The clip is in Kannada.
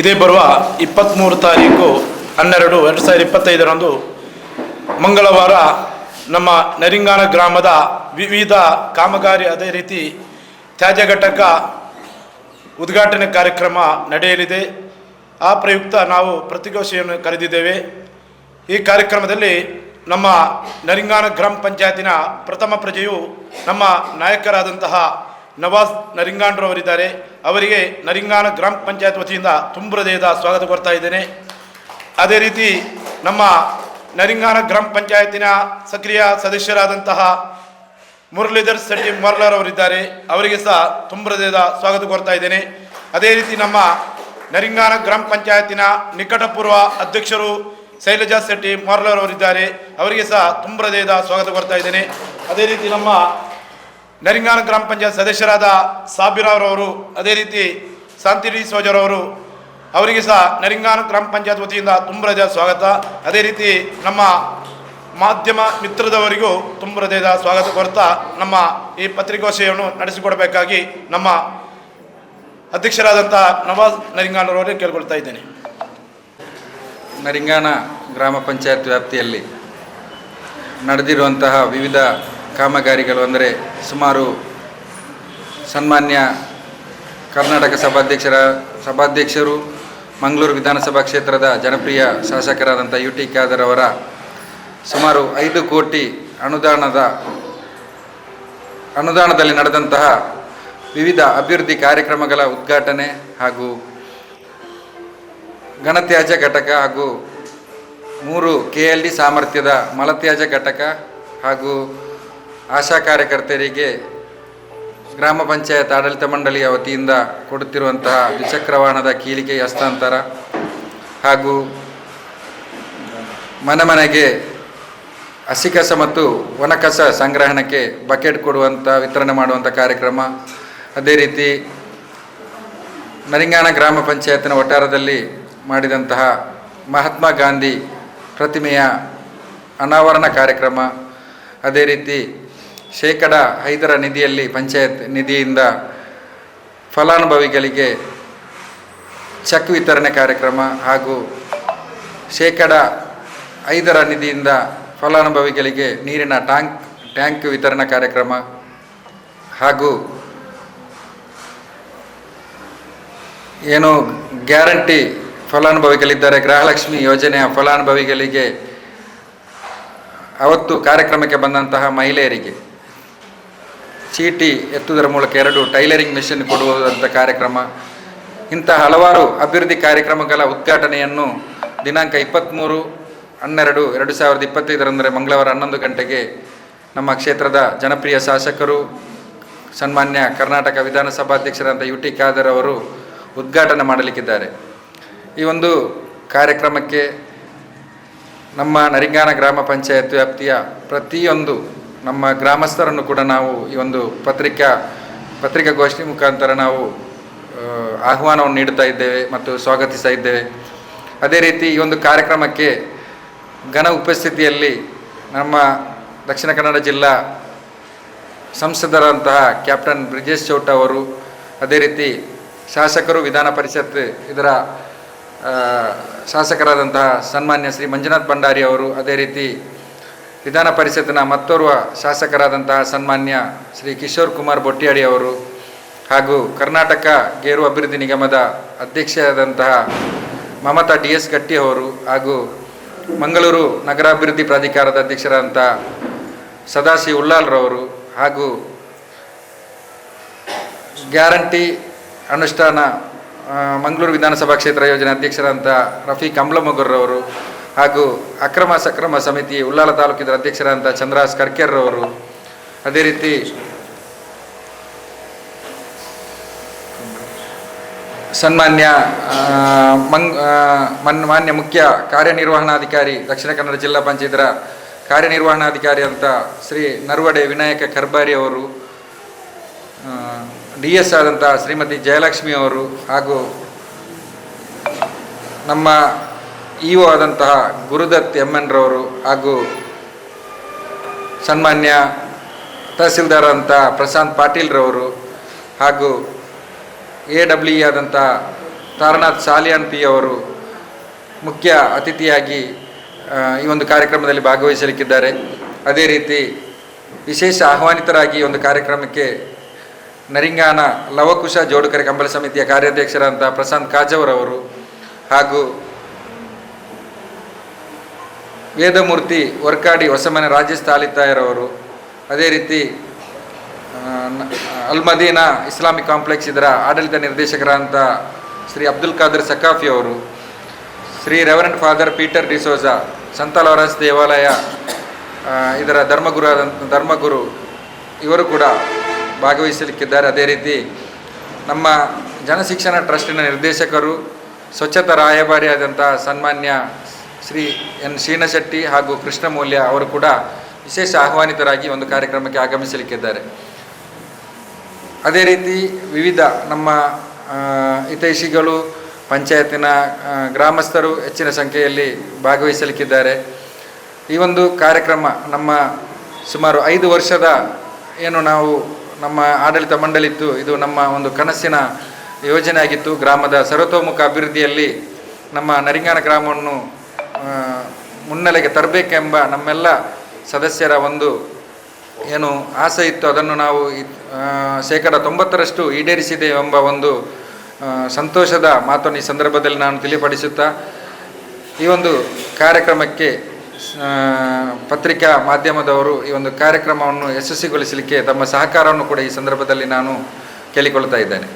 ಇದೇ ಬರುವ ಇಪ್ಪತ್ತ್ಮೂರು ತಾರೀಕು ಹನ್ನೆರಡು ಎರಡು ಸಾವಿರದ ಇಪ್ಪತ್ತೈದರಂದು ಮಂಗಳವಾರ ನಮ್ಮ ನರಿಂಗಾನ ಗ್ರಾಮದ ವಿವಿಧ ಕಾಮಗಾರಿ ಅದೇ ರೀತಿ ತ್ಯಾಜ್ಯ ಘಟಕ ಉದ್ಘಾಟನೆ ಕಾರ್ಯಕ್ರಮ ನಡೆಯಲಿದೆ. ಆ ಪ್ರಯುಕ್ತ ನಾವು ಪ್ರತಿಗೋಷ್ಠಿಯನ್ನು ಕರೆದಿದ್ದೇವೆ. ಈ ಕಾರ್ಯಕ್ರಮದಲ್ಲಿ ನಮ್ಮ ನರಿಂಗಾನ ಗ್ರಾಮ ಪಂಚಾಯತಿನ ಪ್ರಥಮ ಪ್ರಜೆಯು ನಮ್ಮ ನಾಯಕರಾದಂತಹ ನವಾಜ್ ನರಿಂಗಾಂಡ್ರವರಿದ್ದಾರೆ ಅವರಿಗೆ ನರಿಂಗಾನ ಗ್ರಾಮ ಪಂಚಾಯತ್ ವತಿಯಿಂದ ತುಂಬ ಸ್ವಾಗತ ಕೊಡ್ತಾ ಇದ್ದೇನೆ. ಅದೇ ರೀತಿ ನಮ್ಮ ನರಿಂಗಾನ ಗ್ರಾಮ ಪಂಚಾಯತಿನ ಸಕ್ರಿಯ ಸದಸ್ಯರಾದಂತಹ ಮುರಳೀಧರ್ ಶೆಟ್ಟಿ ಮೊರ್ಲರ್ ಅವರಿದ್ದಾರೆ ಅವರಿಗೆ ಸಹ ತುಂಬ ಸ್ವಾಗತ ಕೋರ್ತಾ ಇದ್ದೇನೆ. ಅದೇ ರೀತಿ ನಮ್ಮ ನರಿಂಗಾನ ಗ್ರಾಮ ಪಂಚಾಯತಿನ ನಿಕಟಪೂರ್ವ ಅಧ್ಯಕ್ಷರು ಶೈಲಜಾ ಶೆಟ್ಟಿ ಮೊರ್ಲರ್ ಅವರಿದ್ದಾರೆ ಅವರಿಗೆ ಸಹ ತುಂಬ ಸ್ವಾಗತ ಕೋರ್ತಾ ಇದ್ದೇನೆ. ಅದೇ ರೀತಿ ನಮ್ಮ ನರಿಂಗಾನ ಗ್ರಾಮ ಪಂಚಾಯತ್ ಸದಸ್ಯರಾದ ಸಾಬಿರಾವ್ರವರು ಅದೇ ರೀತಿ ಶಾಂತಿ ಸೋಜರವರು ಅವರಿಗೆ ಸಹ ನರಿಂಗಾನ ಗ್ರಾಮ ಪಂಚಾಯತ್ ವತಿಯಿಂದ ತುಂಬ ಹೃದಯ ಸ್ವಾಗತ. ಅದೇ ರೀತಿ ನಮ್ಮ ಮಾಧ್ಯಮ ಮಿತ್ರದವರಿಗೂ ತುಂಬ ಹೃದಯದ ಸ್ವಾಗತ ಕೋರ್ತಾ ನಮ್ಮ ಈ ಪತ್ರಿಕೋಶಿಯನ್ನು ನಡೆಸಿಕೊಡಬೇಕಾಗಿ ನಮ್ಮ ಅಧ್ಯಕ್ಷರಾದಂಥ ನವಾಜ್ ನರಿಂಗಾನರವರಿಗೆ ಕೇಳ್ಕೊಳ್ತಾ ಇದ್ದೇನೆ. ನರಿಂಗಾನ ಗ್ರಾಮ ಪಂಚಾಯತ್ ವ್ಯಾಪ್ತಿಯಲ್ಲಿ ನಡೆದಿರುವಂತಹ ವಿವಿಧ ಕಾಮಗಾರಿಗಳು ಅಂದರೆ ಸುಮಾರು ಸನ್ಮಾನ್ಯ ಕರ್ನಾಟಕ ಸಭಾಧ್ಯಕ್ಷರ ಸಭಾಧ್ಯಕ್ಷರು ಮಂಗಳೂರು ವಿಧಾನಸಭಾ ಕ್ಷೇತ್ರದ ಜನಪ್ರಿಯ ಶಾಸಕರಾದಂಥ ಯು ಟಿ ಖಾದರ್ ಅವರ ಸುಮಾರು ಐದು ಕೋಟಿ ಅನುದಾನದ ಅನುದಾನದಲ್ಲಿ ನಡೆದಂತಹ ವಿವಿಧ ಅಭಿವೃದ್ಧಿ ಕಾರ್ಯಕ್ರಮಗಳ ಉದ್ಘಾಟನೆ ಹಾಗೂ ಘನತ್ಯಾಜ್ಯ ಘಟಕ ಹಾಗೂ ಮೂರು ಕೆ ಎಲ್ ಡಿ ಸಾಮರ್ಥ್ಯದ ಮಲತ್ಯಾಜ್ಯ ಘಟಕ ಹಾಗೂ ಆಶಾ ಕಾರ್ಯಕರ್ತರಿಗೆ ಗ್ರಾಮ ಪಂಚಾಯತ್ ಆಡಳಿತ ಮಂಡಳಿಯ ವತಿಯಿಂದ ಕೊಡುತ್ತಿರುವಂತಹ ದ್ವಿಚಕ್ರ ವಾಹನದ ಕೀಲಿಕೆ ಹಸ್ತಾಂತರ ಹಾಗೂ ಮನೆ ಮನೆಗೆ ಹಸಿಕಸ ಮತ್ತು ಒಣಕಸ ಸಂಗ್ರಹಣಕ್ಕೆ ಬಕೆಟ್ ಕೊಡುವಂಥ ವಿತರಣೆ ಮಾಡುವಂಥ ಕಾರ್ಯಕ್ರಮ. ಅದೇ ರೀತಿ ನರಿಂಗಾನ ಗ್ರಾಮ ಪಂಚಾಯತ್ನ ವಠಾರದಲ್ಲಿ ಮಾಡಿದಂತಹ ಮಹಾತ್ಮ ಗಾಂಧಿ ಪ್ರತಿಮೆಯ ಅನಾವರಣ ಕಾರ್ಯಕ್ರಮ. ಅದೇ ರೀತಿ ಶೇಕಡ ಐದರ ನಿಧಿಯಲ್ಲಿ ಪಂಚಾಯತ್ ನಿಧಿಯಿಂದ ಫಲಾನುಭವಿಗಳಿಗೆ ಚೆಕ್ ವಿತರಣೆ ಕಾರ್ಯಕ್ರಮ ಹಾಗೂ ಶೇಕಡ ಐದರ ನಿಧಿಯಿಂದ ಫಲಾನುಭವಿಗಳಿಗೆ ನೀರಿನ ಟ್ಯಾಂಕ್ ಟ್ಯಾಂಕ್ ವಿತರಣಾ ಕಾರ್ಯಕ್ರಮ ಹಾಗೂ ಏನು ಗ್ಯಾರಂಟಿ ಫಲಾನುಭವಿಗಳಿದ್ದಾರೆ, ಗೃಹಲಕ್ಷ್ಮಿ ಯೋಜನೆಯ ಫಲಾನುಭವಿಗಳಿಗೆ ಅವತ್ತು ಕಾರ್ಯಕ್ರಮಕ್ಕೆ ಬಂದಂತಹ ಮಹಿಳೆಯರಿಗೆ. ಚೀಟಿ ಎತ್ತುವುದರ ಮೂಲಕ ಎರಡು ಟೈಲರಿಂಗ್ ಮಿಷನ್ ಕೊಡುವಂಥ ಕಾರ್ಯಕ್ರಮ. ಇಂತಹ ಹಲವಾರು ಅಭಿವೃದ್ಧಿ ಕಾರ್ಯಕ್ರಮಗಳ ಉದ್ಘಾಟನೆಯನ್ನು ದಿನಾಂಕ ಇಪ್ಪತ್ತ್ಮೂರು ಹನ್ನೆರಡು ಎರಡು ಸಾವಿರದ ಇಪ್ಪತ್ತೈದರಂದರೆ ಮಂಗಳವಾರ ಹನ್ನೊಂದು ಗಂಟೆಗೆ ನಮ್ಮ ಕ್ಷೇತ್ರದ ಜನಪ್ರಿಯ ಶಾಸಕರು, ಸನ್ಮಾನ್ಯ ಕರ್ನಾಟಕ ವಿಧಾನಸಭಾಧ್ಯಕ್ಷರಾದ ಯು ಟಿ ಖಾದರ್ ಅವರು ಉದ್ಘಾಟನೆ ಮಾಡಲಿಕ್ಕಿದ್ದಾರೆ. ಈ ಒಂದು ಕಾರ್ಯಕ್ರಮಕ್ಕೆ ನಮ್ಮ ನರಿಂಗಾನ ಗ್ರಾಮ ಪಂಚಾಯತ್ ವ್ಯಾಪ್ತಿಯ ಪ್ರತಿಯೊಂದು ನಮ್ಮ ಗ್ರಾಮಸ್ಥರನ್ನು ಕೂಡ ನಾವು ಈ ಒಂದು ಪತ್ರಿಕಾ ಪತ್ರಿಕಾಗೋಷ್ಠಿ ಮುಖಾಂತರ ನಾವು ಆಹ್ವಾನವನ್ನು ನೀಡುತ್ತಾ ಇದ್ದೇವೆ ಮತ್ತು ಸ್ವಾಗತಿಸ್ತಾ ಇದ್ದೇವೆ. ಅದೇ ರೀತಿ ಈ ಒಂದು ಕಾರ್ಯಕ್ರಮಕ್ಕೆ ಘನ ಉಪಸ್ಥಿತಿಯಲ್ಲಿ ನಮ್ಮ ದಕ್ಷಿಣ ಕನ್ನಡ ಜಿಲ್ಲಾ ಸಂಸದರಂತಹ ಕ್ಯಾಪ್ಟನ್ ಬ್ರಿಜೇಶ್ ಚೌಟ ಅವರು, ಅದೇ ರೀತಿ ಶಾಸಕರು, ವಿಧಾನ ಪರಿಷತ್ ಇದರ ಶಾಸಕರಾದಂತಹ ಸನ್ಮಾನ್ಯ ಶ್ರೀ ಮಂಜುನಾಥ್ ಭಂಡಾರಿ ಅವರು, ಅದೇ ರೀತಿ ವಿಧಾನ ಪರಿಷತ್ತಿನ ಮತ್ತೋರ್ವ ಶಾಸಕರಾದಂತಹ ಸನ್ಮಾನ್ಯ ಶ್ರೀ ಕಿಶೋರ್ ಕುಮಾರ್ ಬೊಟ್ಟಿಯಾಡಿ ಅವರು ಹಾಗೂ ಕರ್ನಾಟಕ ಗೇರು ಅಭಿವೃದ್ಧಿ ನಿಗಮದ ಅಧ್ಯಕ್ಷರಾದಂತಹ ಮಮತಾ ಡಿ ಎಸ್ ಗಟ್ಟಿ ಅವರು ಹಾಗೂ ಮಂಗಳೂರು ನಗರಾಭಿವೃದ್ಧಿ ಪ್ರಾಧಿಕಾರದ ಅಧ್ಯಕ್ಷರಾದಂಥ ಸದಾಶಿವ ಉಲ್ಲಾಲ್ರವರು ಹಾಗೂ ಗ್ಯಾರಂಟಿ ಅನುಷ್ಠಾನ ಮಂಗಳೂರು ವಿಧಾನಸಭಾ ಕ್ಷೇತ್ರ ಯೋಜನೆ ಅಧ್ಯಕ್ಷರಾದಂಥ ರಫೀಕ್ ಅಂಬ್ಲಮೊಗರ್ರವರು ಹಾಗೂ ಅಕ್ರಮ ಸಕ್ರಮ ಸಮಿತಿ ಉಳ್ಳಾಲ ತಾಲೂಕಿನ ಅಧ್ಯಕ್ಷರಾದಂಥ ಚಂದ್ರಾಸ್ ಕರ್ಕೆರ್ರವರು ಅದೇ ರೀತಿ ಸನ್ಮಾನ್ಯ ಮಂಗ್ ಮನ್, ಮಾನ್ಯ ಮುಖ್ಯ ಕಾರ್ಯನಿರ್ವಹಣಾಧಿಕಾರಿ, ದಕ್ಷಿಣ ಕನ್ನಡ ಜಿಲ್ಲಾ ಪಂಚಾಯತರ ಕಾರ್ಯನಿರ್ವಹಣಾಧಿಕಾರಿ ಅಂತ ಶ್ರೀ ನರ್ವಡೆ ವಿನಾಯಕ ಕರ್ಬಾರಿ ಅವರು ಡಿ ಎಸ್ ಆದಂಥ ಶ್ರೀಮತಿ ಜಯಲಕ್ಷ್ಮಿ ಅವರು ಹಾಗೂ ನಮ್ಮ ಇ ಒ ಆದಂತಹ ಗುರುದತ್ ಎಂ ಎನ್ ರವರು ಹಾಗೂ ಸನ್ಮಾನ್ಯ ತಹಸೀಲ್ದಾರ್ ಅಂತ ಪ್ರಶಾಂತ್ ಪಾಟೀಲ್ರವರು ಹಾಗೂ A W E Taranath Saliyan P ಅವರು ಮುಖ್ಯ ಅತಿಥಿಯಾಗಿ ಈ ಒಂದು ಕಾರ್ಯಕ್ರಮದಲ್ಲಿ ಭಾಗವಹಿಸಲಿಕ್ಕಿದ್ದಾರೆ. ಅದೇ ರೀತಿ ವಿಶೇಷ ಆಹ್ವಾನಿತರಾಗಿ ಒಂದು ಕಾರ್ಯಕ್ರಮಕ್ಕೆ ನರಿಂಗಾನ ಲವಕುಶ ಜೋಡುಕರೆ ಕಂಬಳ ಸಮಿತಿಯ ಕಾರ್ಯಾಧ್ಯಕ್ಷರಾದಂಥ ಪ್ರಶಾಂತ್ ಕಾಜವರವರು ಹಾಗೂ ವೇದಮೂರ್ತಿ ವರ್ಕಾಡಿ ಹೊಸಮನೆ ರಾಜೇಶ್ ತಾಲಿತಾಯರವರು ಅದೇ ರೀತಿ ಅಲ್ಮದೀನ ಇಸ್ಲಾಮಿಕ್ ಕಾಂಪ್ಲೆಕ್ಸ್ ಇದರ ಆಡಳಿತ ನಿರ್ದೇಶಕರಾದಂಥ ಶ್ರೀ ಅಬ್ದುಲ್ ಖಾದರ್ ಸಕಾಫಿ ಅವರು, Shri reverend father Peter D'Souza ಸಂತ ದೇವಾಲಯ ಇದರ ಧರ್ಮಗುರು ಆದಂಥ ಧರ್ಮಗುರು, ಇವರು ಕೂಡ ಭಾಗವಹಿಸಲಿಕ್ಕಿದ್ದಾರೆ. ಅದೇ ರೀತಿ, ನಮ್ಮ ಜನಶಿಕ್ಷಣ ಟ್ರಸ್ಟಿನ ನಿರ್ದೇಶಕರು, ಸ್ವಚ್ಛತಾ ರಾಯಭಾರಿಯಾದಂಥ ಸನ್ಮಾನ್ಯ ಶ್ರೀ ಎನ್ ಶೀನಶೆಟ್ಟಿ ಹಾಗೂ ಕೃಷ್ಣಮೌಲ್ಯ ಅವರು ಕೂಡ ವಿಶೇಷ ಆಹ್ವಾನಿತರಾಗಿ ಒಂದು ಕಾರ್ಯಕ್ರಮಕ್ಕೆ ಆಗಮಿಸಲಿಕ್ಕಿದ್ದಾರೆ. ಅದೇ ರೀತಿ ವಿವಿಧ ನಮ್ಮ ಹಿತೈಷಿಗಳು, ಪಂಚಾಯತಿನ ಗ್ರಾಮಸ್ಥರು ಹೆಚ್ಚಿನ ಸಂಖ್ಯೆಯಲ್ಲಿ ಭಾಗವಹಿಸಲಿಕ್ಕಿದ್ದಾರೆ. ಈ ಒಂದು ಕಾರ್ಯಕ್ರಮ ನಮ್ಮ ಸುಮಾರು ಐದು ವರ್ಷದ ಏನು ನಾವು ನಮ್ಮ ಆಡಳಿತ ಮಂಡಳಿ ಇತ್ತು ಇದು ನಮ್ಮ ಒಂದು ಕನಸಿನ ಯೋಜನೆ ಆಗಿತ್ತು ಗ್ರಾಮದ ಸರ್ವತೋಮುಖ ಅಭಿವೃದ್ಧಿಯಲ್ಲಿ ನಮ್ಮ ನರಿಂಗಾನ ಗ್ರಾಮವನ್ನು ಮುನ್ನೆಲೆಗೆ ತರಬೇಕೆಂಬ ನಮ್ಮೆಲ್ಲ ಸದಸ್ಯರ ಒಂದು ಏನು ಆಸೆ ಇತ್ತು. ಅದನ್ನು ನಾವು ಶೇಕಡ ತೊಂಬತ್ತರಷ್ಟು ಈಡೇರಿಸಿದೆ ಎಂಬ ಒಂದು ಸಂತೋಷದ ಮಾತನ್ನು ಈ ಸಂದರ್ಭದಲ್ಲಿ ನಾನು ತಿಳಿಪಡಿಸುತ್ತಾ, ಈ ಒಂದು ಕಾರ್ಯಕ್ರಮಕ್ಕೆ ಪತ್ರಿಕಾ ಮಾಧ್ಯಮದವರು ಈ ಒಂದು ಕಾರ್ಯಕ್ರಮವನ್ನು ಯಶಸ್ವಿಗೊಳಿಸಲಿಕ್ಕೆ ತಮ್ಮ ಸಹಕಾರವನ್ನು ಕೂಡ ಈ ಸಂದರ್ಭದಲ್ಲಿ ನಾನು ಕೇಳಿಕೊಳ್ತಾ ಇದ್ದೇನೆ.